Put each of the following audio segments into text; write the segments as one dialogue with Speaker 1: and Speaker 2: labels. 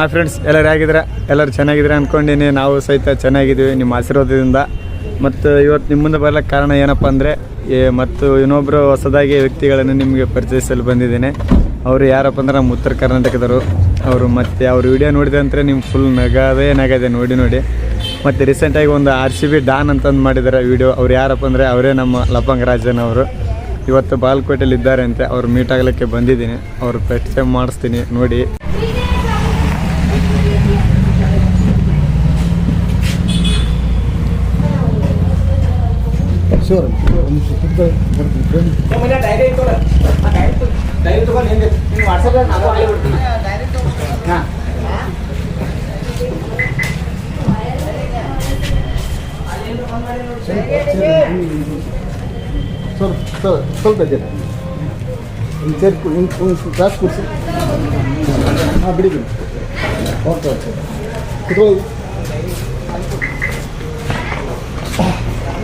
Speaker 1: ಹಾಂ ಫ್ರೆಂಡ್ಸ್ ಎಲ್ಲರೂ ಹೇಗಿದ್ರೆ ಎಲ್ಲರೂ ಚೆನ್ನಾಗಿದ್ರೆ ಅಂದ್ಕೊಂಡಿನಿ ನಾವು ಸಹಿತ ಚೆನ್ನಾಗಿದ್ದೀವಿ ನಿಮ್ಮ ಆಶೀರ್ವಾದದಿಂದ. ಮತ್ತು ಇವತ್ತು ನಿಮ್ಮ ಮುಂದೆ ಬರಲಿಕ್ಕೆ ಕಾರಣ ಏನಪ್ಪ ಅಂದರೆ ಮತ್ತು ಇನ್ನೊಬ್ಬರು ಹೊಸದಾಗಿ ವ್ಯಕ್ತಿಗಳನ್ನು ನಿಮಗೆ ಪರಿಚಯಿಸಲು ಬಂದಿದ್ದೇನೆ. ಅವರು ಯಾರಪ್ಪ ಅಂದ್ರೆ ನಮ್ಮ ಉತ್ತರ ಕರ್ನಾಟಕದವರು. ಅವರು ಮತ್ತು ಅವ್ರ ವಿಡಿಯೋ ನೋಡಿದೆ ಅಂದರೆ ನಿಮ್ಮ ಫುಲ್ ನಗದೇ ನಗದೆ ನೋಡಿ ನೋಡಿ. ಮತ್ತು ರೀಸೆಂಟಾಗಿ ಒಂದು ಆರ್ ಸಿ ಬಿ ಡಾನ್ ಅಂತಂದು ಮಾಡಿದ್ದಾರೆ ವಿಡಿಯೋ ಅವ್ರು ಯಾರಪ್ಪ ಅಂದರೆ ಅವರೇ ನಮ್ಮ ಲಪಂಗ ರಾಜನ್ ಅವರು. ಇವತ್ತು ಬಾಲ್ಕೋಟೆಯಲ್ಲಿ ಇದ್ದಾರೆ ಅಂತೆ ಅವ್ರು ಮೀಟ್ ಆಗಲಿಕ್ಕೆ ಬಂದಿದ್ದೀನಿ. ಅವ್ರು ಪರಿಚಯ ಮಾಡಿಸ್ತೀನಿ ನೋಡಿ.
Speaker 2: ಶೋರ್ ಒಂದು ಸುತ್ತ ಬರ್ತೀನಿ ಸ್ವಲ್ಪ ಸ್ವಲ್ಪ ಸ್ವಲ್ಪ ಇದೆ ಒಂದು ಚೇರ್ ಒಂದು ಗ್ಲಾಸ್ ಕೊಡಿಸಿ ಹಾಂ ಬಿಡಿ ಬಿಡಿ ಓಕೆ ಓಕೆ ಕುತ್ಕೊಳ್ಳಿ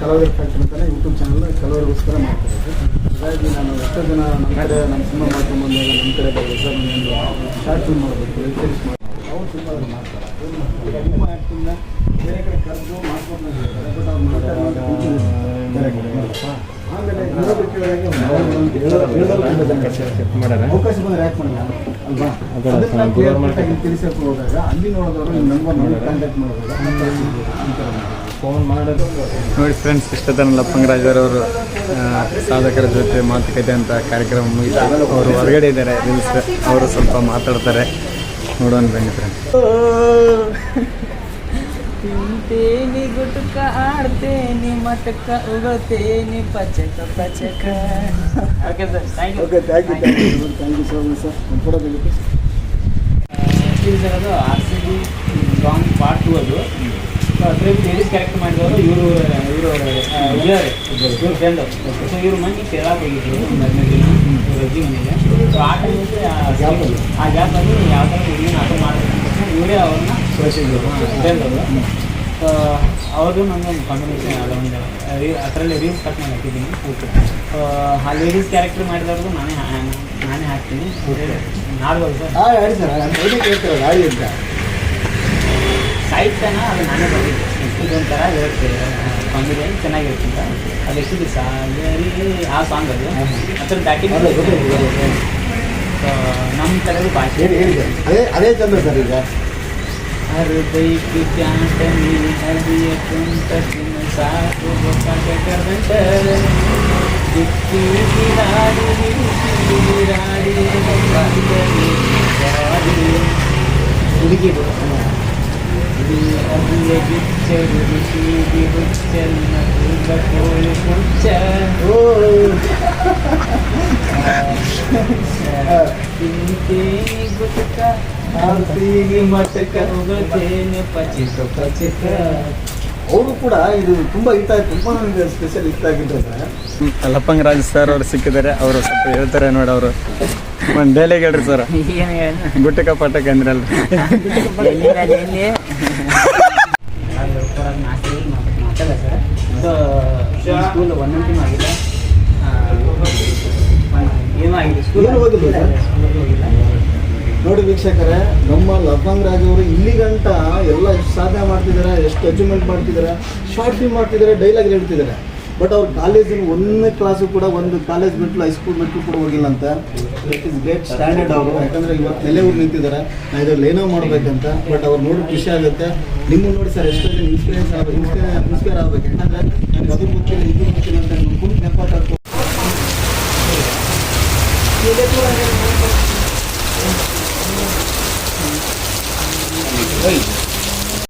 Speaker 2: ಕಲಾವಿದರ ಫ್ಯಾಕ್ಟ್ರಿ ಅಂತಾನೆ ಯೂಟ್ಯೂಬ್ ಚಾನಲ್ ಕಲಾವಿದರಿಗೋಸ್ಕರ ಮಾಡ್ತಿರೋದು ಹಾಗಾಗಿ ನಾನು ಎಷ್ಟೋ ಜನ ನಮ್ಮ ಕಡೆ, ನಮ್ಮ ಸಿನಿಮಾ ಮಾಡ್ಕೊಂಡ್ಬಂದಾಗ ನಮ್ಮ ಕಡೆ ಬರೋದು ಸರ್ ನಾನೊಂದು ಶಾರ್ಟ್ ಫಿಲ್ಮ್ ಮಾಡಬೇಕು ವೆಬ್ ಸೀರೀಸ್ ಮಾಡಬೇಕು, ಅವ್ರು ಏನು ಮಾಡ್ತಾರೆ. ನಿಮ್ಮ ಆ್ಯಕ್ಟಿಂಗ್ನ ನೋಡಿ ಕಾಂಟ್ಯಾಕ್ಟ್ ಫೋನ್
Speaker 1: ನೋಡಿ ಫ್ರೆಂಡ್ಸ್ ಇಷ್ಟತನ ಲಪ್ಪಂಗರಾಜವರವರು ಸಾಧಕರ ಜೊತೆ ಮಾತುಕತೆ ಅಂತ ಕಾರ್ಯಕ್ರಮ ಮುಗಿತು. ಅವರು ಹೊರಗಡೆ ಇದ್ದಾರೆ ಅವರು ಸ್ವಲ್ಪ ಮಾತಾಡ್ತಾರೆ. ನೋಡೋಣ ಬನ್ನಿ
Speaker 3: ತಿಂತೇನಿ ಗುಟ್ಕ ಆಡ್ತೇನಿ ಮಟಕ ಉಗತೇನೆ ಪಚಕ ಪಚಕ. Okay sir thank you
Speaker 2: okay thank you thank you thank you so much sir ನಮ್ಮ ಫೋಟೋ ತೆಗಿತು
Speaker 3: ಸರ್ ಅದು R C B song part two ಅದು. ಅದರಲ್ಲಿ ಲೇಡೀಸ್ ಕ್ಯಾರೆಕ್ಟರ್ ಮಾಡಿದವರು ಇವರು ಇವರು ಇವರು ಇವ್ರ ಫ್ರೆಂಡ್ ಸೊ ಇವ್ರು ಮಂದಿ ಕೇರಳಕ್ಕೆ ಹೋಗಿದ್ರು. ಒಂದು ಹದಿನೈದು ದಿನ ಅಜ್ಜಿ ಮನೆಗೆ ಸೊ ಆ ಟೈಮಲ್ಲಿ ಆ ಗ್ಯಾಪಲ್ಲಿ ಯಾವ ಥರ ಹುಡುಗಿನ ಆಟ ಮಾಡಬೇಕು ಇವರೇ ಅವ್ರನ್ನ ಅವರು ನಂಗೆ ನನಗೆ ಒಂದು ಕಾಂಬಿನೇಷನ್ ಯಾವುದೋ ಒಂದು ರೀ- ಅದರಲ್ಲಿ ರೀಲ್ಸ್ ಕಟ್ ಮಾಡಿ ಹಾಕಿದ್ದೀನಿ. ಓಕೆ ಆ ಲೇಡೀಸ್ ಕ್ಯಾರೆಕ್ಟರ್ ಮಾಡಿದವ್ರಿಗೂ ನಾನೇ ನಾನೇ ಹಾಕ್ತೀನಿ. ನಾಡ್ಬೋದು ಸರ್
Speaker 2: ಹೇಳಿ ಸರ್. ಐಡಿ ಕೇಳ್ತಾರೆ ಗಾಡಿ ಅಂತ.
Speaker 3: ಸಾಹಿತ್ಯನ ಅದು ನಾನೇ ಬಂದಿದ್ದೆ. ಇದೊಂಥರ ಇರುತ್ತೆ ಕಾಮಿಡಿ ಚೆನ್ನಾಗಿರುತ್ತೆ ಅಂತ. ಅದು ಎಷ್ಟು ದಿವಸ? ಆ ಸಾಂಗ್ ಅದು. ಅದ್ರ ಬ್ಯಾಟಿಂಗ್. ನಮ್ಮ ಥರದ ಭಾಷೆ.
Speaker 2: ಅದೇ ಅದೇ ಚಂದ ಸರ್ ಈಗ.
Speaker 3: ಹೃದಯಕ್ಕೆ ಚಾಟನಿ ಹರಿಯ ಕುಂಟಕಿನ ಸಾಕು ಗೊತ್ತಾಗ ಕರ್ದಂಟ ದಿಕ್ಕಿ ಬಿರಾಡಿ ಬಿರಾಡಿ ಹುಡುಗಿರು ಅದಿಯ ಗಿಚ್ಚರು ಋಷಿಗೆ ಹುಚ್ಚನ್ನ ಕೂದ ಕೋಳಿ ಕುಂಚ
Speaker 2: ಓ
Speaker 3: ತಿಂತೇನಿ ಗುಟ್ಕ
Speaker 2: ಅವರು ಕೂಡ ಇದು ತುಂಬ ಇಷ್ಟ ಆಯ್ತು ತುಂಬ ನನಗೆ ಸ್ಪೆಷಲ್ ಇಷ್ಟ ಆಗಿದ್ದಾರೆ ಸರ್
Speaker 1: ಲಪ್ಪಂಗರಾಜ್ ಸರ್ ಅವರು ಸಿಕ್ಕಿದ್ದಾರೆ ಅವರು ಸ್ವಲ್ಪ ಹೇಳ್ತಾರೆ ನೋಡಿ ಅವರು. ಒಂದು ಡೈಲಾಗ್ ಹೇಳ್ರಿ ಸರ್
Speaker 3: ಏನು ಹೇಳ?
Speaker 1: ಗುಟ್ಟಕ ಪಟಕ ಅಂದ್ರಲ್ಲ
Speaker 3: ಸ್ಕೂಲ್ ಒಂದೊಂದು ಆಗಿದೆ ಆ, ಏನೂ ಆಗಿದೆ? ಸ್ಕೂಲ್
Speaker 2: ಹೋಗಿಲ್ಲ. ನೋಡಿ ವೀಕ್ಷಕರೇ, ನಮ್ಮ ಲಬ್ಬಂಗ್ ರಾಜ್ ಅವರು ಇಲ್ಲಿ ಗಂಟ ಎಲ್ಲ ಎಷ್ಟು ಸಾಧನೆ ಮಾಡ್ತಿದ್ದಾರೆ ಎಷ್ಟು ಅಚೀವ್ಮೆಂಟ್ ಮಾಡ್ತಿದ್ದಾರೆ ಶಾರ್ಟ್ ಫಿಲ್ಮ್ ಮಾಡ್ತಿದ್ದಾರೆ ಡೈಲಾಗ್ ಹೇಳ್ತಿದ್ದಾರೆ ಬಟ್ ಅವ್ರ ಕಾಲೇಜಿನ ಒಂದನೇ ಕ್ಲಾಸು ಕೂಡ, ಒಂದು ಕಾಲೇಜ್ ಬಿಟ್ಟು ಹೈಸ್ಕೂಲ್ ಬಿಟ್ಟು ಕೂಡ ಹೋಗಿಲ್ಲ ಅಂತ ಇಟ್ ಇಸ್ ಗ್ರೇಟ್ ಸ್ಟ್ಯಾಂಡರ್ಡ್ ಅವರು. ಯಾಕಂದ್ರೆ ಇವತ್ತು ನೆಲೆ ಊರು ನಿಂತಿದ್ದಾರೆ ನಾ ಇದರಲ್ಲಿ ಏನೋ ಮಾಡಬೇಕಂತ ಬಟ್ ಅವ್ರು ನೋಡಿ ಖುಷಿ ಆಗುತ್ತೆ. ನಿಮ್ಮನ್ನು ನೋಡಿ ಸರ್ ಎಷ್ಟೋ ಜನ ಇನ್ಸ್ಪಿರೆನ್ಸ್ ಆಗಬೇಕು ಇನ್ಸ್ಪೈರ್ ಆಗಬೇಕು. ಯಾಕಂದ್ರೆ, ನನಗೆ ಅದು ಮುಖ್ಯ, ಇದು ಮುಖ್ಯ ಅಂತ ಕುಂತು
Speaker 3: Hey.